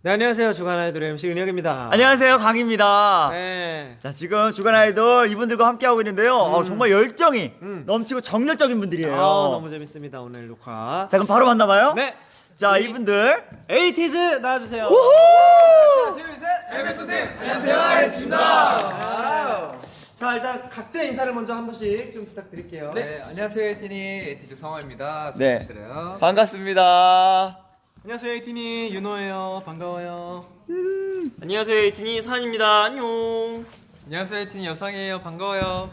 네 안녕하세요 주간 아이돌 MC 은혁입니다. 안녕하세요 강입니다. 네. 자 지금 주간 아이돌 이분들과 함께 하고 있는데요. 어, 정말 열정이 음. 넘치고 정열적인 분들이에요. 아 너무 재밌습니다 오늘 녹화. 자 그럼 바로 만나봐요. 네. 자 우리 이분들 에이티즈 나와주세요. 우후! 자 일단 각자 인사를 먼저 한 번씩 좀 부탁드릴게요. 네, 안녕하세요 에이티니 에이티즈 성화입니다. 잘 네. 부탁드려요. 반갑습니다. 안녕하세요 에이티니 윤호예요. 반가워요. 안녕하세요 에이틴이 산입니다 안녕 안녕하세요 에이티니 여상이에요. 반가워요.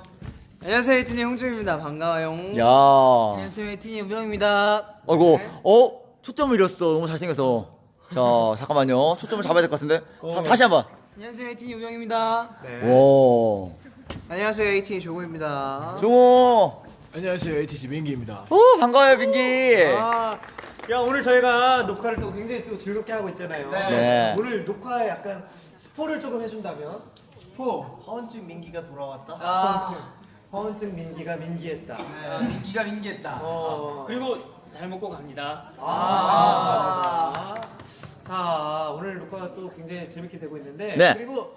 안녕하세요 에이틴이 홍주입니다 반가워요 야. 안녕하세요 에이틴이 우영입니다 어이구 어 초점을 잃었어. 너무 잘생겨서. 자 잠깐만요. 초점을 잡아야 될 것 같은데. 다, 다시 한 번. 안녕하세요 에이틴이 우영입니다 네. 오. 안녕하세요 에이틴이 조고입니다 종호. 안녕하세요 ATG 민기입니다. 오 반가워요 민기. 아, 야 오늘 저희가 녹화를 또 굉장히 또 즐겁게 하고 있잖아요. 네. 오늘 녹화에 약간 스포를 조금 해준다면 포 허언증 민기가 돌아왔다. 아, 허언증 민기가 민기했다. 민기가 민기했다 어. 그리고 잘 먹고 갑니다 아. 자 오늘 녹화가 또 굉장히 재밌게 되고 있는데 네. 그리고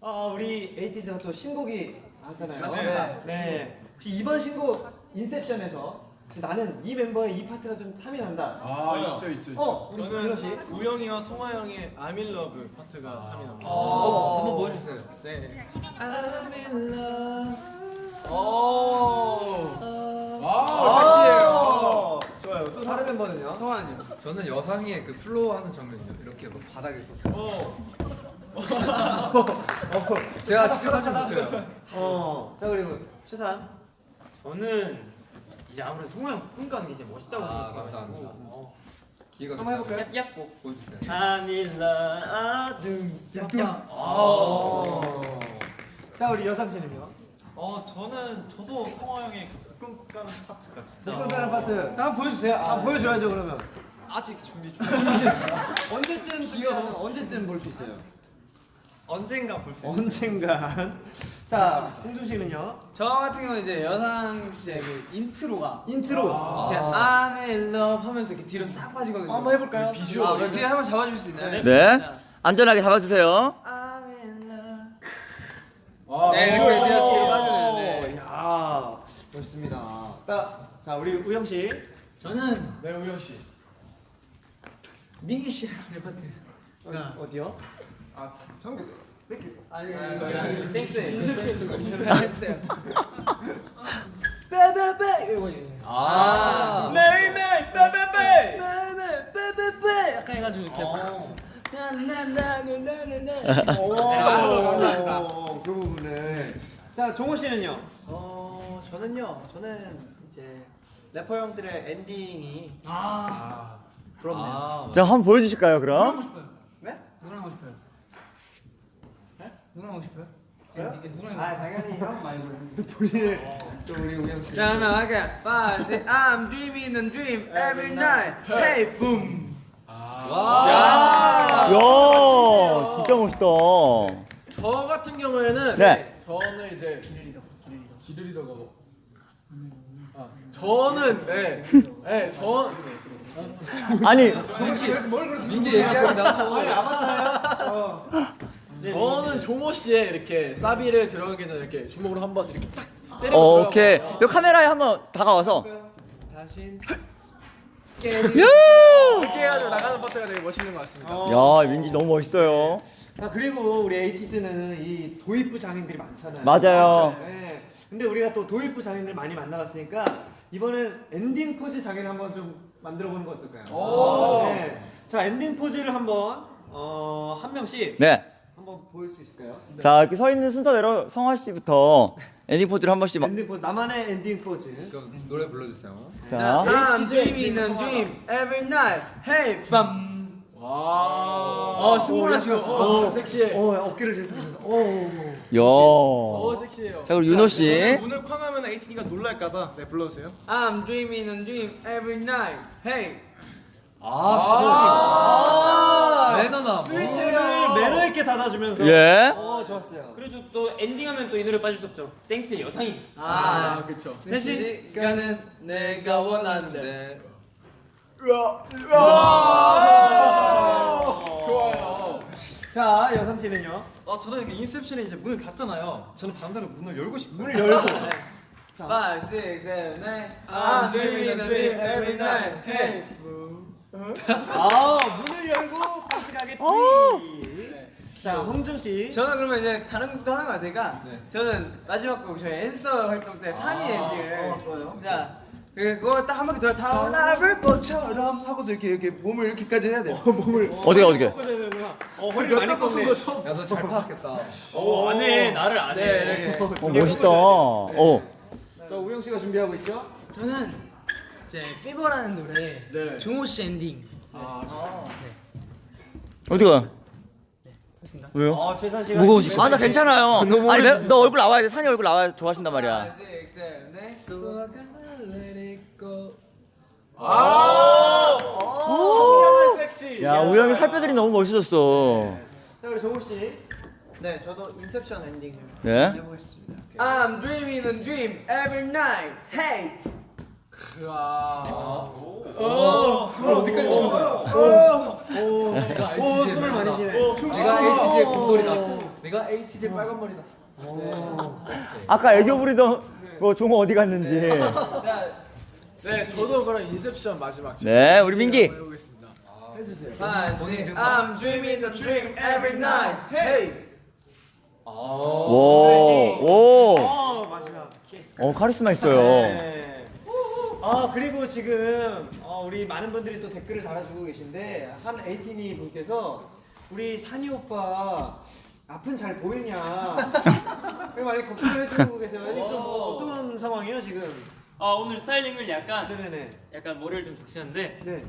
어, 우리 에이티즈가 또 신곡이 나왔잖아요. 맞습니다. 네. 네. 혹시 이번 신곡 인셉션에서 나는 이 멤버의 이 파트가 좀 탐이 난다. 아 있죠 있죠 있죠. 어, 우리 씨. 우영이와 송하 형의 I'm in love 파트가 탐이 납니다. 어, 한번 보여주세요. 네. 아 섹시해요. 어, 좋아요. 또 다른 멤버는요? 성환이요 저는 여상이의 그 플로우 하는 장면이요. 이렇게 막 바닥에서. 제가 직접 하지 못해요. 어. 자 그리고 최산. 저는 이제 아무래도 송영 끈가는 이제 멋있다고 아, 생각해가지고 감사합니다. 어. 기회가 한번 해볼까요? 얍 얍고 보여주세요. 아밀라 아둥 어. 자 우리 여상 씨는요? 어 저는 저도 성화 형의 그 끈까는 파트가 진짜 이건가는 파트. 한번 보여주세요 아, 보여줘야죠 그러면. 아직 준비 중. 언제쯤 이어서 언제쯤 볼 수 있어요? 언젠가 볼 수 있어요. 언젠간. 자 홍준 씨는요? 저 같은 경우는 이제 여상 씨의 그 인트로가 인트로. 이렇게 I'm in love 하면서 이렇게 뒤로 싹 빠지거든요 한번 해볼까요? 아, 그 뒤에 한번 잡아줄 수 있나요? 네. 안전하게 잡아주세요. I'm in love 네 이렇게 뒤로 뒤로 오, 빠지는 네. 야 멋있습니다. 자, 자 우리 우영 씨. 저는 네 우영 씨. 민기 씨의 파트 어, 어디요? 아니 땡스 땡스 해주세요 빼빼빼 이거 아 매일매일 빼빼빼 빼빼 빼빼빼 약간 해가지고 이렇게 나나나나나나 오, 감사합니다. 그 부분을. 자 종호 씨는요? 어 저는요. 저는 이제 래퍼 형들의 엔딩이 아 부럽네요. 아, 자 한번 보여주실까요 누구랑 하고 그럼? 싶어요? 네? 누구랑 하고 싶어요? 네? 누구랑 하고 싶어요? 저요? 이게 누구랑 아 당연히 형 말고. 본인을 또 우리 우영 씨. 자 그러면 할게 Five, six, I'm dreaming a dream every night Hey boom 야 진짜 멋있다. 저 같은 경우에는 네. 저는 이제 기르리더가 아 저는 네. 네, 저 아니 민기 얘기합니다. 아니 아바타요? 어. 저는 종호 씨의 이렇게 사비를 들어가기 전에 이렇게 주먹으로 한번 이렇게 딱 때리고 어, 오케이. 들어가거든요. 너 카메라에 한번 다가와서. 다신 이렇게 해가지고 나가는 파트가 되게 멋있는 것 같습니다. 야 민기 너무 멋있어요. 아 그리고 우리 에이티즈는 이 도입부 장인들이 많잖아요. 맞아요. 네. 근데 우리가 또 도입부 장인들 많이 만나봤으니까 이번엔 엔딩 포즈 장인을 한번 좀 만들어 보는 거 어떨까요? 네. 자 엔딩 포즈를 한번 어, 한 명씩 네. 한번 보일 수 있을까요? 자 이렇게 서 있는 순서대로 성화 씨부터 엔딩 포즈를 한 번씩. 막- 엔딩 포즈 나만의 엔딩 포즈. 그럼 노래 불러주세요. 자. I'm dreaming a dream every night Hey bam 와. 어 승부하시고 어. 어, 섹시해. 어 어깨를 계속해서. 어. 야. 어 섹시해요. 자 그리고 윤호 씨. 문을 쾅하면 에이티니가 놀랄까봐 네 불러주세요. I'm dreaming a dream every night Hey 아, 매너나. 스위트를 매너 있게 닫아주면서. 예. 어 좋았어요. 그리고 또 엔딩하면 또 이 노래 빠질 수 없죠 땡스의 여상이 아, 그렇죠. 대신 시간은 내가 원하는데 네. 좋아요. 씨는요? 아 저는 이게 인셉션에 이제 문을 닫잖아요. 저는 반대로 문을 열고 싶어요. 문을 열고. 자, 5, 6, 7, 8 I'm dreaming a dream every night Hey 아 문을 열고 깜찍하게 띠. 자, 홍준 씨. 저는 그러면 이제 다른 곡도 하는 거 같으니까 네. 저는 마지막 곡 저희 앤서 활동 때 산이 엔딩을 어, 좋아요. 자 그거 딱 한 바퀴 돌아 타올라볼 것처럼 하고서 이렇게 이렇게 몸을 이렇게까지 해야 돼요 몸을 어디가, 어디가? 꺾어줘야 되는구나. 어, 허리 많이 꺾네. 야너 잘 파악했다. 어, 안 해. 나를 안 해. 네 이렇게 어, 멋있다. 어. 자, 우영 씨가 준비하고 있죠? 저는 이제 피버라는 노래 네. 종호 씨 엔딩 아, 좋습니다. 어디가? 왜요? 어, 최선 씨가 무거우시죠? 아, 나 괜찮아요. 너무 아니, 내, 너 얼굴 나와야 돼. 산이 얼굴 나와야 좋아하신단 말이야. 5, 6, 7, 8 So I gotta let it go. 아! 청량한 섹시. 야, 우영이 살 빼들이 너무 멋있었어. 자, 우리 정우 씨. 네, 저도 인셉션 엔딩을 네. 해보겠습니다. I'm dreaming a dream every night Hey 와. 어디까지 치는 거야? 오, 오, 숨을 많이 쉬네. 내가 ATJ 곰돌이다. 내가 ATJ 빨간 머리다. 아까 애교 부리던 그 종호 어디 갔는지. 자 네, 저도 그럼 인셉션 마지막 네, 우리 민기. 해보겠습니다. 해주세요. 5, 6 I'm dreaming a dream every night Hey 오, 오. 어. 어, 카리스마 있어요. 네. 아 그리고 지금 어, 우리 많은 분들이 또 댓글을 달아주고 계신데 한 에이티니 분께서 우리 산이 오빠 앞은 잘 보이냐 왜 많이 걱정을 해주고 계세요. 아니, 좀 어, 어떤 상황이에요 지금? 아 오늘 스타일링을 약간 네네네. 약간 머리를 좀 적시는데 네.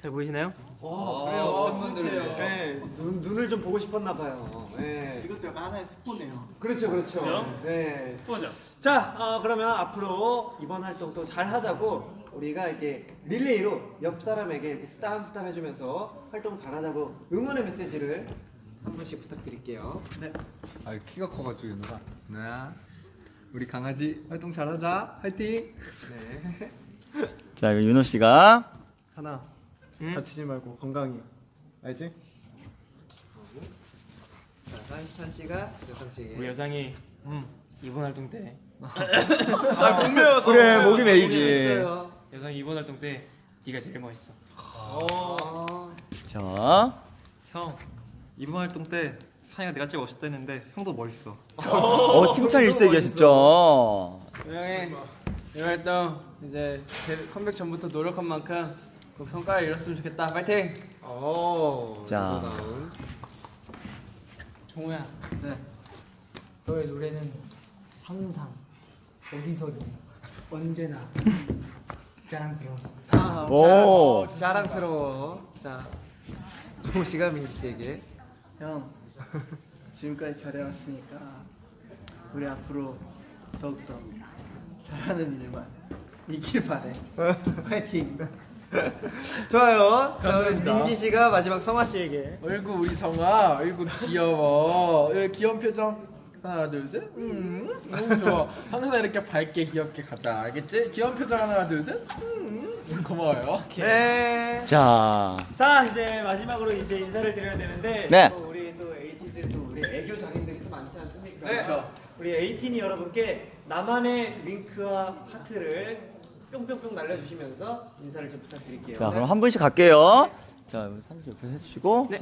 잘 보이시나요? 어 아, 그래요. 팬분들이. 네. 눈 눈을 좀 보고 싶었나 봐요. 네. 이것도 약간 하나의 스포네요. 그렇죠 그렇죠. 그죠? 네. 스포죠. 자, 어, 그러면 앞으로 이번 활동 또 잘 하자고 우리가 이렇게 릴레이로 옆 사람에게 이렇게 스탐 스탐 해주면서 활동 잘 하자고 응원의 메시지를 한 분씩 부탁드릴게요. 아 키가 커가지고 윤호가. 네. 우리 강아지 활동 잘하자. 화이팅. 네. 자, 이거 윤호 씨가. 하나, 응? 다치지 말고 건강히. 알지? 자, 산산 씨가 여성 씨에게. 우리 여상이 이번 활동 때 그래, 목이 메이지. 있어요. 여상이 이번 활동 때 네가 제일 멋있어. 어. 자. 형 이번 활동 때 산이가 내가 제일 멋있다 했는데 형도 멋있어. 어, 칭찬 일색이야, 진짜. 형이 이 활동 이제 데- 컴백 전부터 노력한 만큼 꼭 성과를 이뤘으면 좋겠다 파이팅 어. 자. 종호야 네. 너의 노래는 항상 어디서든 언제나 자랑스러워 아, 오. 자랑스러워. 자, 정우 씨가 민기 씨에게. 형, 지금까지 잘해왔으니까 우리 앞으로 더욱더 잘하는 일만 있길 바래. 화이팅. 좋아요. 감사합니다. 민기 씨가 마지막 성화 씨에게. 얼굴 우리 성아, 얼굴 귀여워. 여기 귀여운 표정. 하나, 둘, 셋. 음, 너무 좋아. 항상 이렇게 밝게 귀엽게 가자. 알겠지? 귀여운 표정 하나, 둘, 셋. 음, 고마워요. 네. 자. 자 이제 마지막으로 이제 인사를 드려야 되는데 네. 또 우리 또 에이티즈 또 우리 애교 장인들이 또 많지 않습니까? 그렇죠. 우리 에이틴이 여러분께 나만의 윙크와 하트를 뿅뿅뿅 날려주시면서 인사를 좀 부탁드릴게요. 자, 그럼 한 분씩 갈게요. 자, 산지 옆에 해주시고. 네.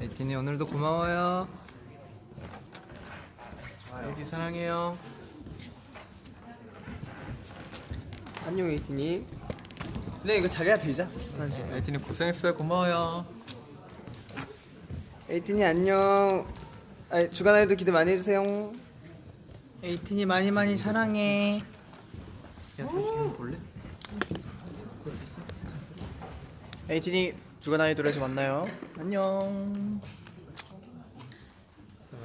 에이틴이 오늘도 고마워요. 에이티 사랑해요 안녕 에이티니 네 이거 자기가 들자 하나씩 에이틴이 고생했어요. 고마워요. 에이티니 안녕 아, 주간에도 기대 많이 해주세요 에이틴이 많이 많이 사랑해 에이틴이 주간 아이돌에서 만나요. 안녕.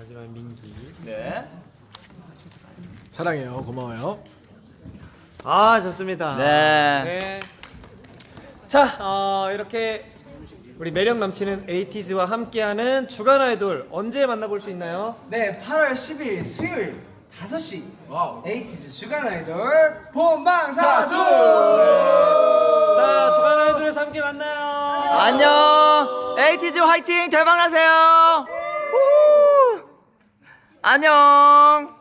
자, 마지막 민기. 네. 사랑해요. 고마워요. 아 좋습니다. 네. 네. 자 어, 이렇게 우리 매력 넘치는 에이티즈와 함께하는 주간 아이돌 언제 만나볼 수 있나요? 네 8월 10일 수요일 5시 와우. 에이티즈 주간 아이돌 본방사수 자 주간 아이돌에서 함께 만나요. 안녕. 에이티즈 화이팅 대박 나세요. 안녕.